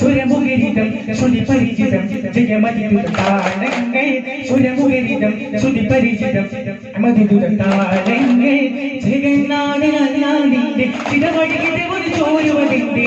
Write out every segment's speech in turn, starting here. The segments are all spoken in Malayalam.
സുരമുഖരിതം ശ്രുതി പരിചിതം ജയമതിദുത താളങ്ങൾ സുരമുഖരിതം ശ്രുതി പരിചിതം മതിദുത താളങ്ങൾ ജഗന്നാഥനാദിന്റെ ചിതവഴിയുടെ ഒരു ചോരുവതിന്റെ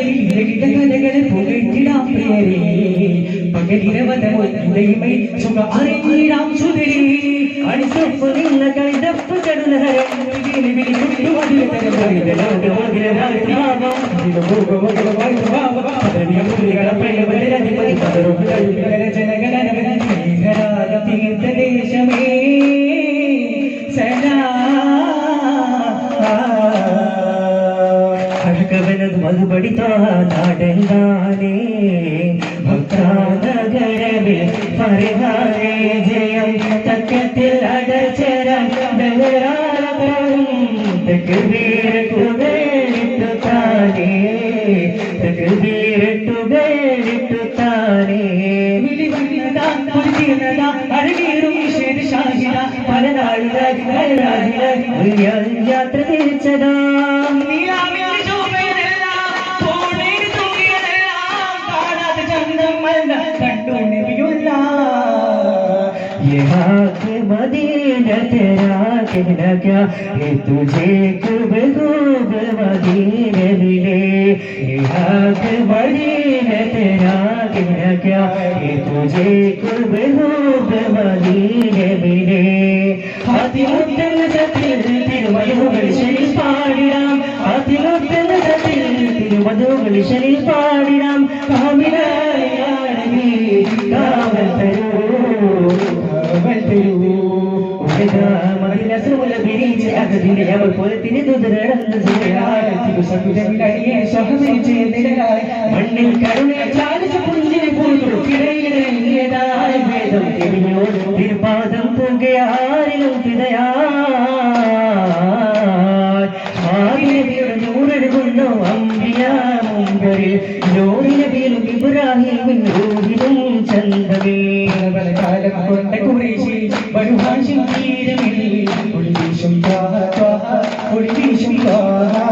பகலில் இரகிட கதகல புகழ்ந்திடாம் பெயரே பகலிரவத உடைமை சுக அறிந்திடாம் சுதிரி அடிசொப்பதில்ல கைதப்பு கடுநகரம் விழித்து மதில தரப்படுகிறது അഴകവനത് മറുപടി നാടെന്താനേ ഭക്താനഗരവിൽ പരിഹാരേ ജയം തക്കത്തിൽ അടച്ചരം തകബീരട്ടുകളിട്ടു താനേ തകബീരട്ടുകളിട്ടു താനേ. യാത്ര തിരിച്ചതാ. यहाँ के मदीना तेरा कहना क्या ये तुझे खूब खूब मदीने मिले यहाँ के मदीना तेरा कहना क्या ये तुझे खूब खूब मदीने मिले അതിമുത്തൽ സത്തിൽ തിരുമധുകൾ ശരി പാടിടാം അതിമുത്തൽ സത്തിൽ തിരുമധുകൾ ശരി പാടിടാം കാമിനായി തുതരടന്ന് മണ്ണിൽ കരുണയെ ചാലിച്ച പുഞ്ചിനെ പുറത്തുക്കിടയിലേതായ വേദം. തിരിഞ്ഞോ തിരുപാദം പുകയാരിലും പിതയാ നൂറെടുക്കുന്നു അമ്പിയ മുമ്പരിൽ ജോഡിനബിയിലും ഇബ്രാഹിമിൻ റൂഹിലും ചന്തമേ കാലം കൊണ്ട കുറേശി തീരമിൽ তোরা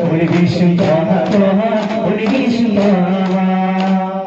বলে বিষ্ণু তোরা তোরা বলে বিষ্ণু তোরা